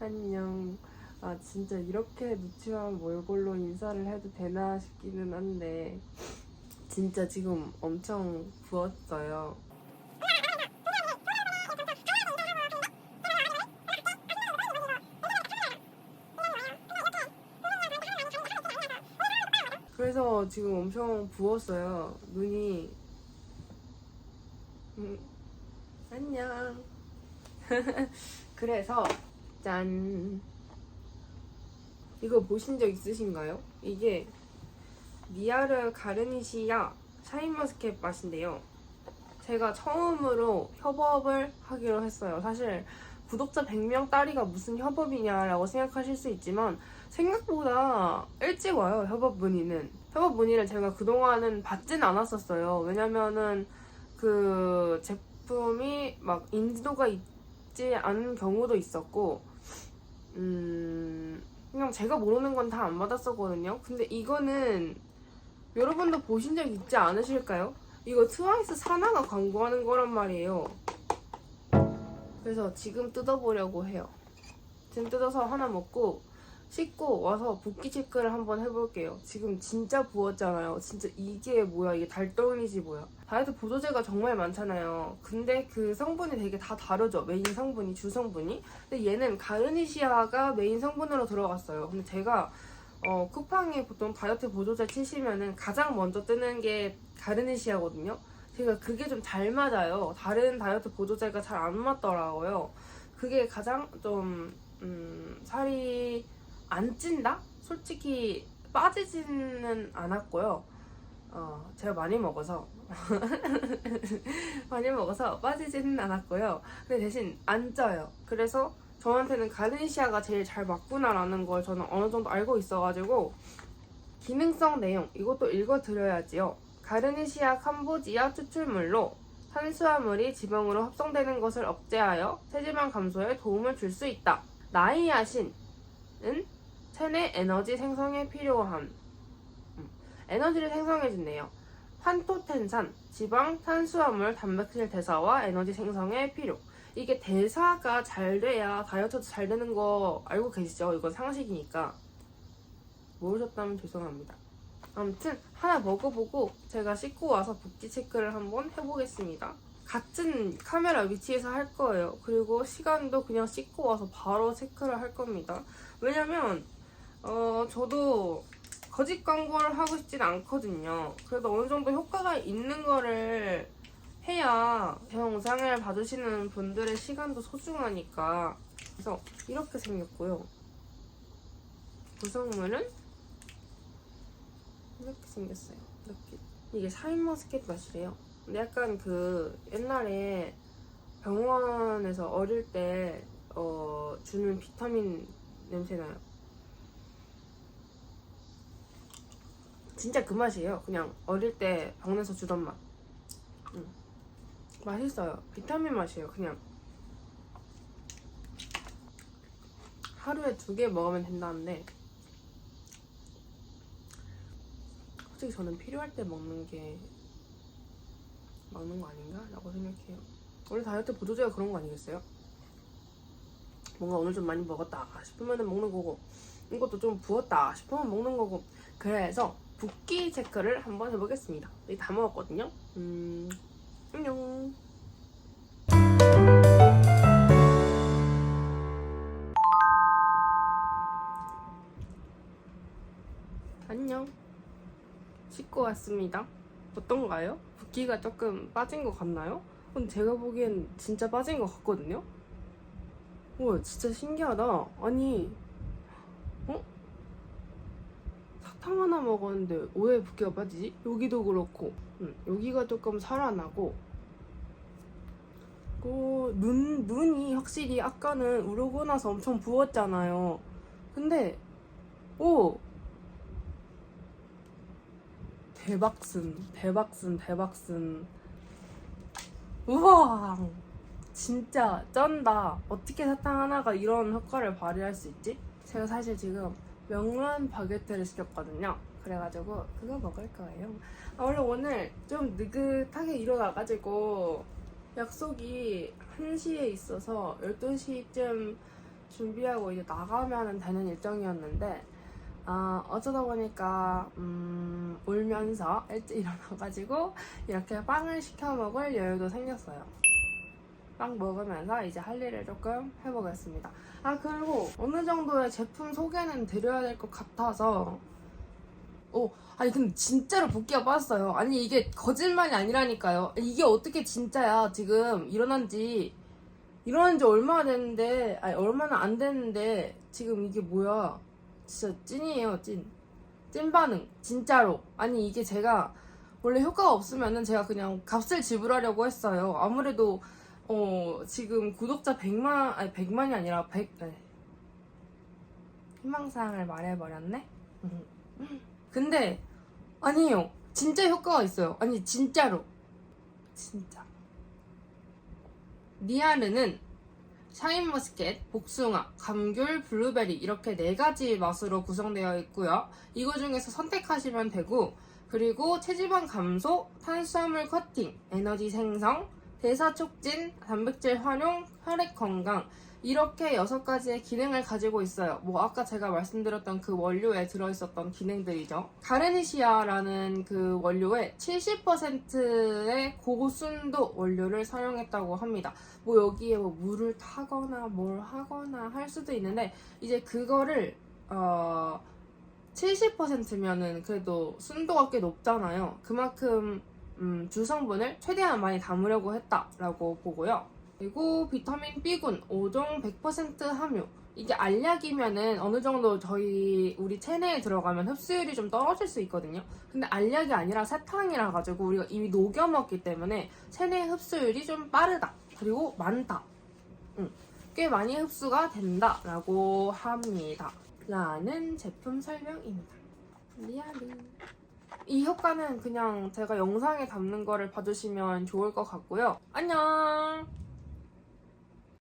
안녕. 아 진짜 이렇게 누추한 몰골로 인사를 해도 되나 싶기는 한데 진짜 지금 엄청 부었어요. 그래서 지금 엄청 부었어요. 눈이. 음, 안녕. 그래서 짠. 이거 보신 적 있으신가요? 이게 미아르 가르니시아 샤인머스켓 맛인데요. 제가 처음으로 협업을 하기로 했어요. 사실 구독자 100명 따리가 무슨 협업이냐라고 생각하실 수 있지만 생각보다 일찍 와요, 협업 문의는. 협업 문의를 제가 그동안은 받진 않았었어요. 왜냐면은 그 제품이 막 인지도가 있 지 않은 경우도 있었고, 음, 그냥 제가 모르는 건 다 안 받았었거든요. 근데 이거는 여러분도 보신 적 있지 않으실까요? 이거 트와이스 사나가 광고하는 거란 말이에요. 그래서 지금 뜯어보려고 해요. 지금 뜯어서 하나 먹고 씻고 와서 붓기 체크를 한번 해볼게요. 지금 진짜 부었잖아요. 진짜 이게 뭐야? 이게 달덩이지 뭐야? 다이어트 보조제가 정말 많잖아요. 근데 그 성분이 되게 다 다르죠. 메인 성분이, 주 성분이. 근데 얘는 가르니시아가 메인 성분으로 들어갔어요. 근데 제가 어, 쿠팡에 보통 다이어트 보조제 치시면은 가장 먼저 뜨는 게 가르니시아거든요. 제가 그게 좀 잘 맞아요. 다른 다이어트 보조제가 잘 안 맞더라고요. 그게 가장 좀, 음, 살이 안 찐다? 솔직히 빠지지는 않았고요. 어, 제가 많이 먹어서. 많이 먹어서 빠지지는 않았고요. 근데 대신 안 쪄요. 그래서 저한테는 가르니시아가 제일 잘 맞구나라는 걸 저는 어느 정도 알고 있어가지고 기능성 내용 이것도 읽어드려야지요. 가르니시아 캄보지아 추출물로 탄수화물이 지방으로 합성되는 것을 억제하여 체지방 감소에 도움을 줄 수 있다. 나이아신은 체내 에너지 생성에 필요한 음, 에너지를 생성해준대요. 환토텐산, 지방, 탄수화물, 단백질 대사와 에너지 생성에 필요. 이게 대사가 잘 돼야 다이어트도 잘 되는 거 알고 계시죠? 이건 상식이니까. 모르셨다면 죄송합니다. 아무튼 하나 먹어보고 제가 씻고 와서 붓기 체크를 한번 해보겠습니다. 같은 카메라 위치에서 할 거예요. 그리고 시간도 그냥 씻고 와서 바로 체크를 할 겁니다. 왜냐면 어 저도 거짓 광고를 하고 싶진 않거든요. 그래도 어느 정도 효과가 있는 거를 해야 제 영상을 봐주시는 분들의 시간도 소중하니까 그래서 이렇게 생겼고요. 구성물은 이렇게 생겼어요. 이렇게 이게 샤인머스켓 맛이래요. 근데 약간 그 옛날에 병원에서 어릴 때 어, 주는 비타민 냄새 나요. 진짜 그 맛이에요. 그냥 어릴 때 병원에서 주던 맛. 음. 맛있어요. 비타민 맛이에요. 그냥 하루에 두 개 먹으면 된다는데 솔직히 저는 필요할 때 먹는 게 먹는 거 아닌가? 라고 생각해요. 원래 다이어트 보조제가 그런 거 아니겠어요? 뭔가 오늘 좀 많이 먹었다 싶으면 먹는 거고 이것도 좀 부었다 싶으면 먹는 거고 그래서 붓기 체크를 한번 해보겠습니다. 여기 다 먹었거든요. 음, 안녕. 안녕. 씻고 왔습니다. 어떤가요? 붓기가 조금 빠진 것 같나요? 근데 제가 보기엔 진짜 빠진 것 같거든요? 우와, 진짜 신기하다. 아니, 어? 사탕 하나 먹었는데 왜 붓기가 빠지지? 여기도 그렇고, 응, 여기가 조금 살아나고, 그 눈, 눈이 확실히 아까는 우르고 나서 엄청 부었잖아요. 근데, 오! 대박슨, 대박슨, 대박슨. 우와! 진짜 쩐다. 어떻게 사탕 하나가 이런 효과를 발휘할 수 있지? 제가 사실 지금 명란 바게트를 시켰거든요. 그래가지고 그거 먹을 거예요. 아, 원래 오늘 좀 느긋하게 일어나가지고 약속이 1시에 있어서 12시쯤 준비하고 이제 나가면 되는 일정이었는데 아, 어쩌다 보니까 음, 울면서 일찍 일어나가지고 이렇게 빵을 시켜 먹을 여유도 생겼어요. 빵 먹으면서 이제 할 일을 조금 해보겠습니다. 아 그리고 어느 정도의 제품 소개는 드려야 될 것 같아서 오 아니 근데 진짜로 붓기가 빠졌어요. 아니 이게 거짓말이 아니라니까요. 이게 어떻게 진짜야 지금 일어난 지 일어난 지 얼마나 됐는데 아니 얼마나 안 됐는데 지금 이게 뭐야 진짜 찐이에요 찐. 찐 반응 진짜로 아니 이게 제가 원래 효과가 없으면은 제가 그냥 값을 지불하려고 했어요. 아무래도 어 지금 구독자 100만 아니 100만이 아니라 100 네. 희망사항을 말해버렸네. 근데 아니에요. 진짜 효과가 있어요. 아니 진짜로. 진짜. 니아르는 샤인머스켓, 복숭아, 감귤, 블루베리 이렇게 네 가지 맛으로 구성되어 있고요. 이거 중에서 선택하시면 되고 그리고 체지방 감소, 탄수화물 커팅, 에너지 생성, 대사 촉진, 단백질 활용, 혈액 건강 이렇게 여섯 가지의 기능을 가지고 있어요. 뭐 아까 제가 말씀드렸던 그 원료에 들어있었던 기능들이죠. 가르니시아라는 그 원료에 70%의 고순도 원료를 사용했다고 합니다. 뭐 여기에 뭐 물을 타거나 뭘 하거나 할 수도 있는데 이제 그거를 어 70%면은 그래도 순도가 꽤 높잖아요. 그만큼 음, 주성분을 최대한 많이 담으려고 했다라고 보고요. 그리고 비타민 B군 5종 100% 함유. 이게 알약이면은 어느 정도 저희 우리 체내에 들어가면 흡수율이 좀 떨어질 수 있거든요. 근데 알약이 아니라 사탕이라 가지고 우리가 이미 녹여 먹기 때문에 체내 흡수율이 좀 빠르다. 그리고 많다. 응. 꽤 많이 흡수가 된다라고 합니다. 라는 제품 설명입니다. 리아리. 이 효과는 그냥 제가 영상에 담는 거를 봐주시면 좋을 것 같고요. 안녕!